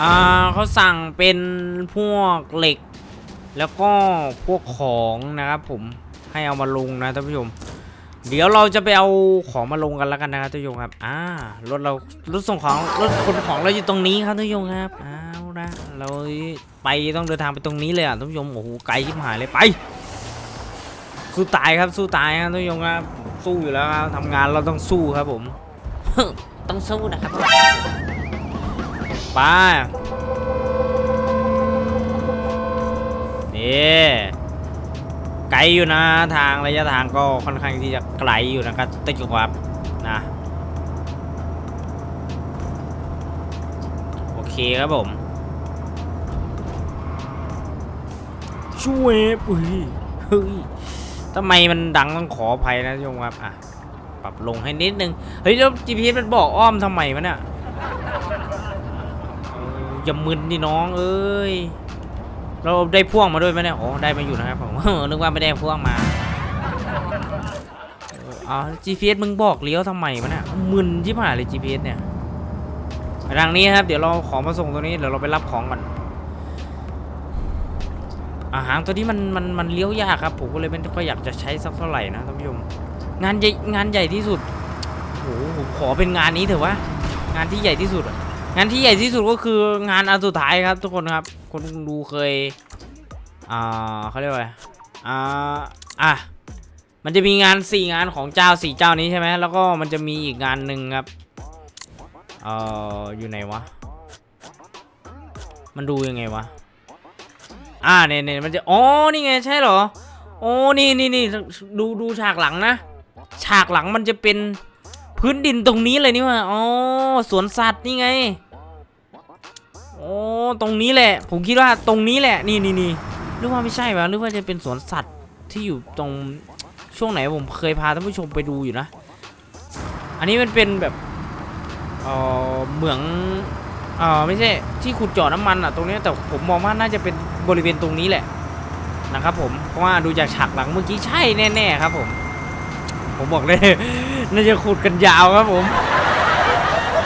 อ่าเขาสั่งเป็นพวกเหล็ก แล้วก็พวกของนะครับผมให้เอามาลงนะท่านผู้ชม เดี๋ยวเราจะไปเอาของมาลงกันแล้วกันนะครับท่านผู้ชมครับอ่ารถเรารถส่งของรถขนของเราอยู่ตรงนี้ครับท่านผู้ชมครับเอาละเราไปต้องเดินทางไปตรงนี้เลยอะท่านผู้ชมโอ้โหไกลชิบหายเลยไป สู้ตายครับสู้ตายครับท่านผู้ชมครับสู้อยู่แล้วครับทำงานเราต้องสู้ครับผมต้องสู้นะครับ ไปนี่ไกลอยู่นะทางระยะทางก็ค่อนข้างที่จะไกลอยู่นะครับตะกี้ครับนะโอเคครับผมช่วยอุ้ยเฮ้ยทำไมมันดังต้องขออภัยนะท่านผู้ชมครับอะปรับลงให้นิดนึงเฮ้ยแล้ว GPS มันบอกอ้อมทำไมวะเนี่ย อย่ามึนดิน้อง เอ้ย เราได้พ่วงมาด้วยไหมเนี่ยโอ้ได้มาอยู่นะครับผม นึกว่าไม่ได้พ่วงมาอ๋อ GPS มึงบอกเลี้ยวทำไมวะเนี่ยมึนชิบหายเลย GPS เนี่ยไปทางนี้ครับ เดี๋ยวเราของมาส่งตัวนี้ เดี๋ยวเราไปรับของก่อนอาหารตัวนี้มันมันมันเลี้ยวยากครับผมก็เลยไม่ค่อยอยากจะใช้สักเท่าไหร่นะท่านผู้ชมงานใหญ่งานใหญ่ที่สุดโอ้โหผมขอเป็นงานนี้เถอะวะงานที่ใหญ่ที่สุดอะ งานที่ใหญ่ที่สุดก็คืองานอันสุดท้ายครับ ทุกคนครับ คนดูเคยอ่าเขาเรียกว่าอะไรอ่าอะมันจะมีงานสี่งานของเจ้าสี่เจ้านี้ใช่ไหมแล้วก็มันจะมีอีกงานหนึ่งครับเอ่ออยู่ไหนวะมันดูยังไงวะอ่าเนี่ยเนี่ยมันจะอ๋อนี่ไงใช่เหรอโอ้นี่นี่นี่ดูดูฉากหลังนะ ฉากหลังมันจะเป็นพื้นดินตรงนี้เลยนี่ว่าอ๋อสวนสัตว์นี่ไง อ้ตรงนี้แหละ ผมคิดว่าตรงนี้แหละ นี่นี่นี่หรือว่าไม่ใช่วะหรือว่าจะเป็นสวนสัตว์ที่อยู่ตรงช่วงไหนผมเคยพาท่านผู้ชมไปดูอยู่นะ อันนี้มันเป็นแบบเออเหมืองเออไม่ใช่ที่ขุดเจาะน้ำมันอะตรงนี้แต่ผมมองว่าน่าจะเป็นบริเวณตรงนี้แหละนะครับผมเพราะว่าดูจากฉากหลังเมื่อกี้ใช่แน่ๆครับผมผมบอกเลยน่าจะขุดกันยาวครับผม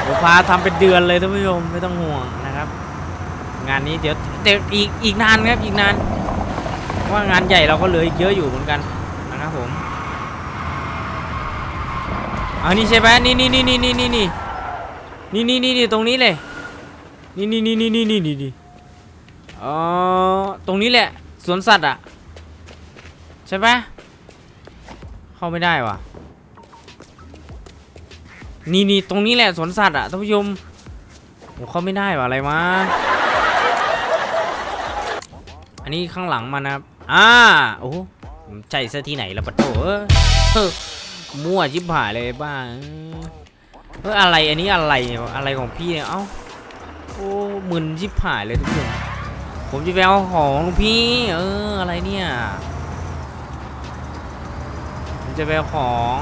ผมพาทำเป็นเดือนเลยท่านผู้ชมไม่ต้องห่วงนะ งานนี้เดี๋ยวเดี๋ยวอีกอีกนานครับอีกนานว่างานใหญ่เราก็เหลืออีกเยอะอยู่เหมือนกันนะครับผมอานี่ใช่ไหมนี่นี่นี่นี่นี่นี่นี่นี่นี่นี่นี่ตรงนี้เลยนี่นี่นี่นี่นี่นี่นี่นี่อ๋อตรงนี้แหละสวนสัตว์อะใช่ปะเข้าไม่ได้ว่ะนี่นี่ตรงนี้แหละสวนสัตว์อะท่านผู้ชมโอ้เข้าไม่ได้ว่ะอะไรวะ อันนี้ข้างหลังมันนะครับ อ่า โอ้โหใจซะที่ไหนละปะโถเอ้ยเฮ้อมั่วชิบหายเลยบ้าเอออะไรอันนี้อะไรอะไรของพี่เนี่ย เอ้า โอ้มึนชิบหายเลยทุกคน ผมจะไปเอาของพี่ เอออะไรเนี่ย ผมจะไปเอาของ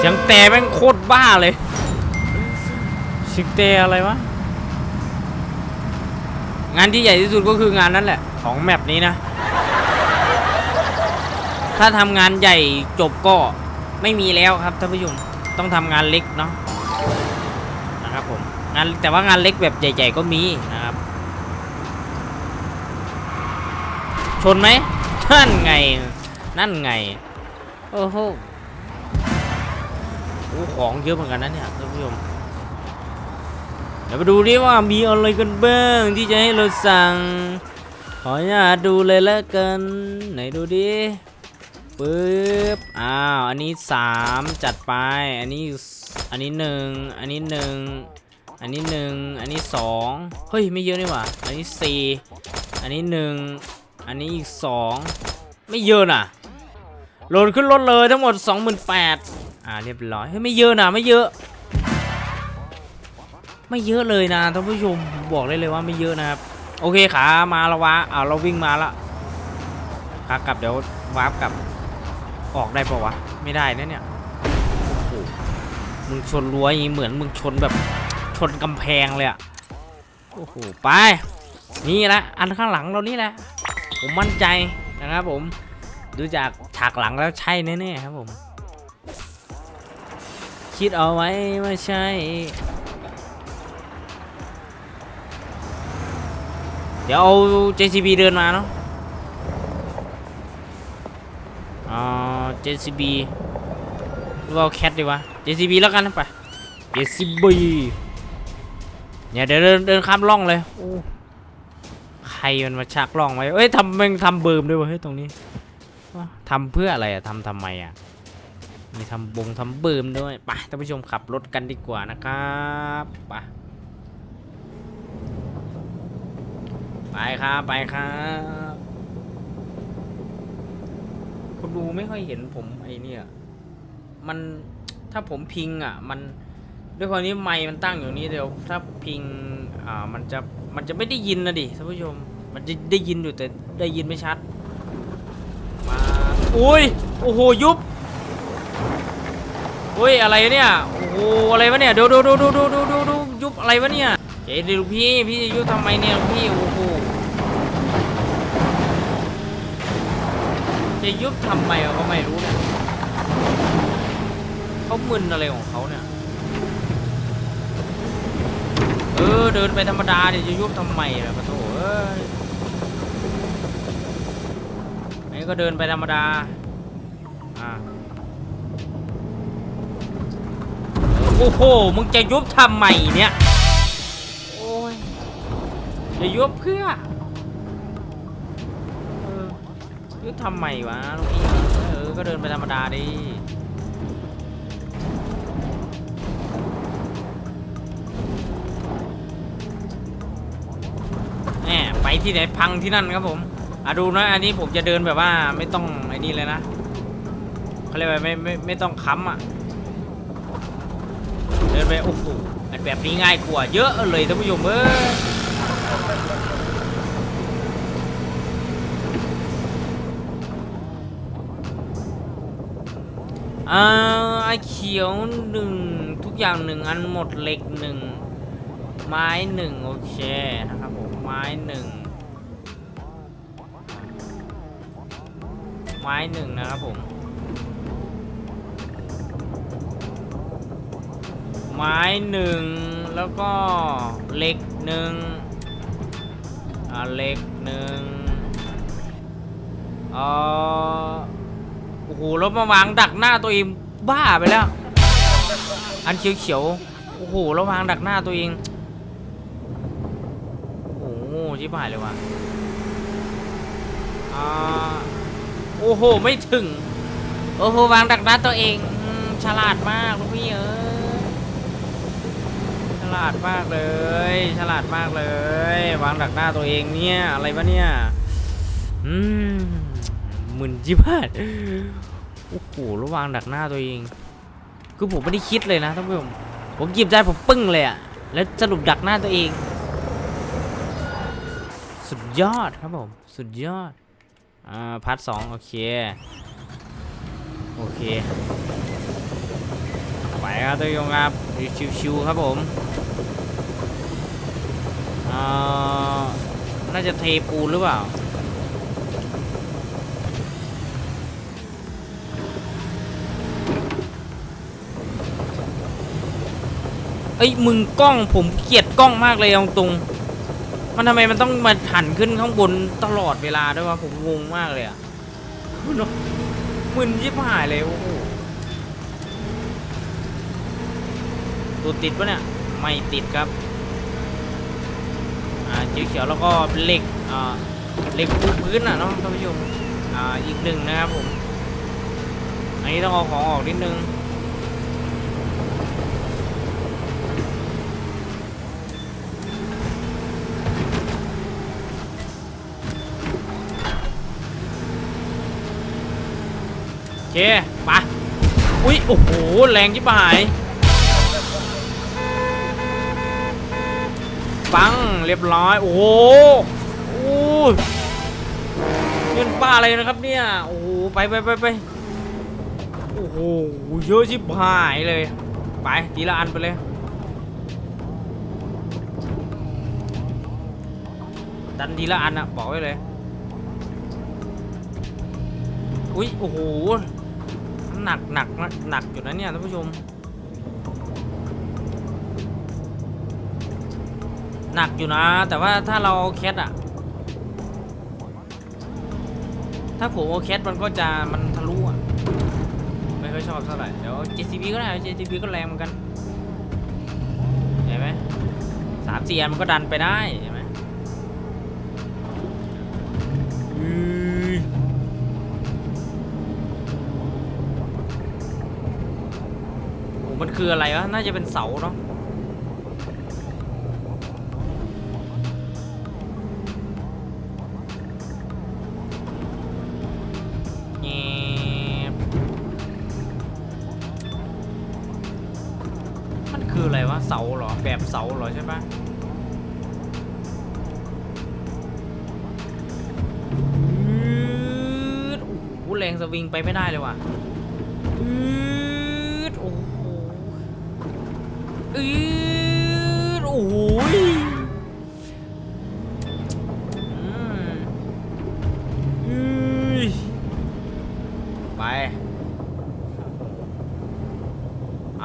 เสียงแต่แม่งโคตรบ้าเลยเสียงแต่อะไรวะ งานที่ใหญ่ที่สุดก็คืองานนั้นแหละ ของแมปนี้นะ ถ้าทำงานใหญ่จบก็ไม่มีแล้วครับท่านผู้ชมต้องทำงานเล็กเนาะนะครับผมงานแต่ว่างานเล็กแบบใหญ่ ๆ ก็มีนะครับ ชนไหมนั่นไง นั่นไง โอ้โห ของเยอะเหมือนกันนะเนี่ยท่านผู้ชมเดี๋ยวไปดูดิว่ามีอะไรกันบ้างที่จะให้เราสั่ง ขออนุญาตดูเลยล้วกันไหนดูดิปึ๊บอ้าวอันนี้สามจัดไปอันนี้อันนี้หนึ่งอันนี้หนึ่งอันนี้หนึ่งอันนี้สองเฮ้ย ไม่เยอะนี่หว่า อันนี้สี่อันนี้หนึ่งอันนี้อีกสองไม่เยอะน่ะโหลดขึ้นรถเลยทั้งหมด 28,000 อ่าเรียบร้อยเฮ้ยไม่เยอะนะไม่เยอะ ไม่เยอะเลยนะท่านผู้ชมบอกได้เลยว่าไม่เยอะนะครับ โอเคขามาแล้ววะอ่าเราวิ่งมาละขากลับเดี๋ยววาร์ปกลับออกได้ปะวะไม่ได้นะเนี่ยโอ้โหมึงชนรั้วอย่างงี้เหมือนมึงชนแบบชนกำแพงเลยอะโอ้โหไปนี่แหละอันข้างหลังเรานี่แหละผมมั่นใจนะครับผมดูจากฉากหลังแล้วใช่แน่ๆครับผม คิดเอาไว้ว่าใช่ เดี๋ยวเอา JCB เดินมาเนาะอ่า JCB หรือว่าแคทดีวะ JCB แล้วกันนะไป JCB เนี่ยเดี๋ยวเดินเดินข้ามร่องเลยโอ้ใครมันมาชักร่องไว้เอ้ยทำม่งทำเบิร์มด้วยวะเฮ้ยตรงนี้ทำเพื่ออะไรอะทำทำไมอะ มีทำบงทำเบิร์มด้วยไปท่านผู้ชมขับรถกันดีกว่านะครับไปไปครับไปครับคนดูไม่ค่อยเห็นผมไอเนี่ยมันถ้าผมพิงอะ มันด้วยความที่ไมค์มันตั้งอยู่นี้เดี๋ยวถ้าพิงอ่ามันจะมันจะไม่ได้ยินนะดิท่านผู้ชม มันจะได้ยินอยู่แต่ได้ยินไม่ชัดมาอุ้ยโอ้โหยุบ อุ้ยอะไรเนี่ย โอ้โหอะไรวะเนี่ยดูดูดูดูดูดูดูดูยุบอะไรวะเนี่ยเจ๊ดิลูกพี่พี่จะยุบทำไมเนี่ยลูกพี่โอ้โหจะยุบทำไมอะก็ไม่รู้เนี่ยเขามึนอะไรของเขาเนี่ยเออเดินไปธรรมดาเดี๋ยวจะยุบทำไมล่ะปะโถเอ้ยไอ้ก็เดินไปธรรมดาอ่า โอ้โห มึงจะยุบทำไมเนี่ย โอ้ย จะยุบเพื่อเออยุบทำไมวะลูกพี่เออ ก็เดินไปธรรมดาดิแหมไปที่ไหนพังที่นั่นครับผม อะดูนะ อันนี้ผมจะเดินแบบว่าไม่ต้องไอ้นี่เลยนะเขาเรียกว่าไม่ไม่ไม่ต้องค้ำอะเดิ นไปโอ้โหแบบนี้ง่ายกว่าเยอะเลยท่านผู้ชมเออ่าไอเขียวหนึ่งทุกอย่างหนึ่งอันหมดเหล็กหนึ่งไม้หนึ่งโอเคนะครับผมไม้หนึ่งไม้หนึ่งนะครับผม ไม้หนึ่งแล้วก็เหล็กหนึ่งอ่าเหล็กหนึ่งเออโอ้โหแล้วมาวางดักหน้าตัวเองบ้าไปแล้ว อันเขียวๆโอ้โหแล้ววางดักหน้าตัวเอง โอ้โหชิบหายเลยว่ะอ่าโอ้โหไม่ถึง โอ้โหวางดักหน้าตัวเองฉลาดมากลูกพี่เอ้ย ลาดมากเลย ฉลาดมากเลย วางดักหน้าตัวเองเนี่ย อะไรวะเนี่ย อืมมึนจิบายโอ้โหแล้วางดักหน้าตัวเอง คือผมไม่ได้คิดเลยนะท่านผู้ชม ผมหยิบได้ผมปึ้งเลยอะแล้วสรุปดักหน้าตัวเอง สุดยอดครับผม สุดยอด อ่า พาร์ทสองโอเค โอเคไปครับทุกคนครับชิวๆครับผม อ่าน่าจะเทปูนหรือเปล่า เอ้ยมึงกล้องผมเกลียดกล้องมากเลยเอาตรง มันทำไมมันต้องมาหันขึ้นข้างบนตลอดเวลาด้วยวะผมงงมากเลยอะเนมึนยิบหายเลยโอ้โหตัวติดปะเนี่ย ไม่ติดครับ อ่าเขียวแล้วก็เหล็กอ่าเหล็กปูพื้นอะเนาะท่านผู้ชมอ่าอีกหนึ่งนะครับผม อันนี้ต้องเอาของออกนิดนึงโอเคไปอุ้ย โอ้โห แรงจิบหาย ปังเรียบร้อยโอ้โหโอ้ยเงินป้าอะไรนะครับเนี่ยโอ้โหไปไปไปไปโอ้โหเยอะชิบหายเลย ไปทีละอันไปเลยดันทีละอันอะบอกไว้เลยอุ้ยโอ้โหหนักหนักหนักหนักอยู่นะเนี่ยท่านผู้ชม หนักอยู่นะ แต่ว่าถ้าเราเอาแคทอะถ้าผมเอาแคทมันก็จะมันทะลุอะไม่ค่อยชอบเท่าไหร่ เดี๋ยว JCB ก็ได้ JCB ก็แรงเหมือนกัน เห็นไหมสามสี่อันมันก็ดันไปได้เห็นไหมอือโอ้มันคืออะไรวะ น่าจะเป็นเสาเนาะ ใช่ปะอืดโอ้โหแรงสวิงไปไม่ได้เลยว่ะอืดโอ้โหอืดโอ้โห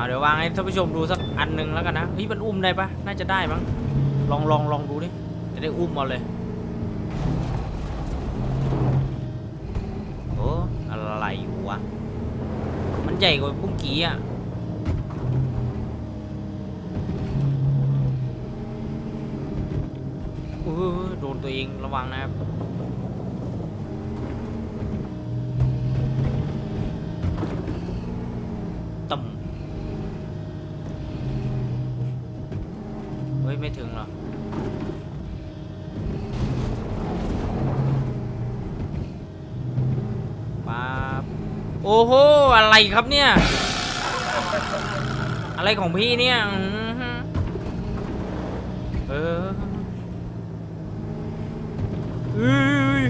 เดี๋ยววางให้ท่านผู้ชมดูสักอันหนึ่งแล้วกันนะเฮ้ยมันอุ้มได้ปะน่าจะได้มั้งลองลองลองดูดิจะได้อุ้มเอาเลยโอ้อะไรวะมันใหญ่กว่าปุ้งกี้อะเออโดนตัวเองระวังนะครับต่ำเฮ้ ยไม่ถึงหรอป๊าบโอ้โห อะไรครับเนี่ย อะไรของพี่เนี่ยอื้ออเออเอ้ย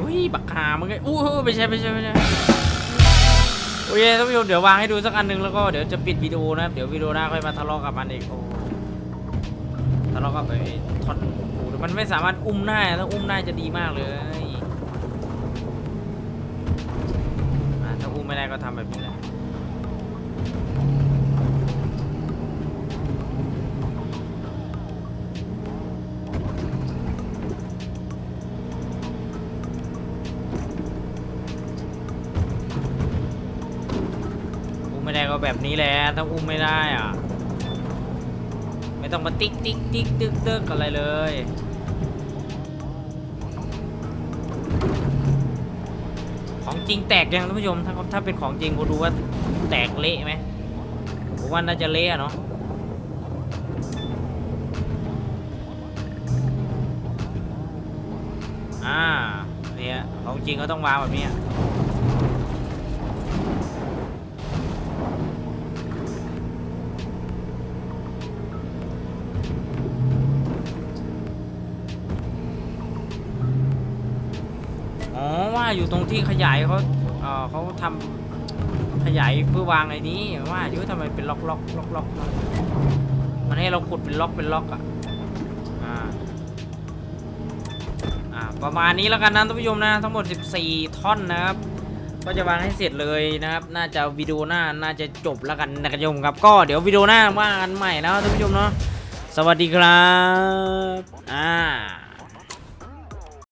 อุ้ยบักหามึงไงอู้หูไม่ใช่ไม่ใช่ไม่ใช่ โอเคท่านผู้ชมเดี๋ยววางให้ดูสักอันหนึ่งแล้วก็เดี๋ยวจะปิดวิดีโอนะครับเดี๋ยววิดีโอหน้าค่อยมาทะเลาะกับมันอีกโอ้ทะเลาะกับไอ้ท่อนกูมันไม่สามารถอุ้มได้ถ้าอุ้มได้จะดีมากเลยถ้าอุ้มไม่ได้ก็ทำแบบนี้แหละ แบบนี้แหละถ้าอุ้มไม่ได้อะ ไม่ต้องมาติ๊กติ๊กติ๊กตึกตึกอะไรเลยของจริงแตกยังท่านผู้ชมถ้าถ้าเป็นของจริงคุณดูว่าแตกเละไหมผมว่าน่าจะเละอะเนาะอ่าเนี่ยของจริงก็ต้องวางแบบนี้ อยู่ตรงที่ขยายเขาเออเขาทำขยายเพื่อวางไอ้นี้ว่าอยู่ทำไมเป็นล็อกล็อกล็อกล็อกมันให้เราขุดเป็นล็อกเป็นล็อกอะอ่าอ่าประมาณนี้แล้วกันนะท่านผู้ชมนะทั้งหมด 14 ท่อนนะครับก็จะวางให้เสร็จเลยนะครับ น่าจะวิดีโอหน้าน่าจะจบแล้วกันนะครับท่านผู้ชมครับก็เดี๋ยววิดีโอหน้าว่ากันใหม่นะท่านผู้ชมเนาะสวัสดีครับอ่า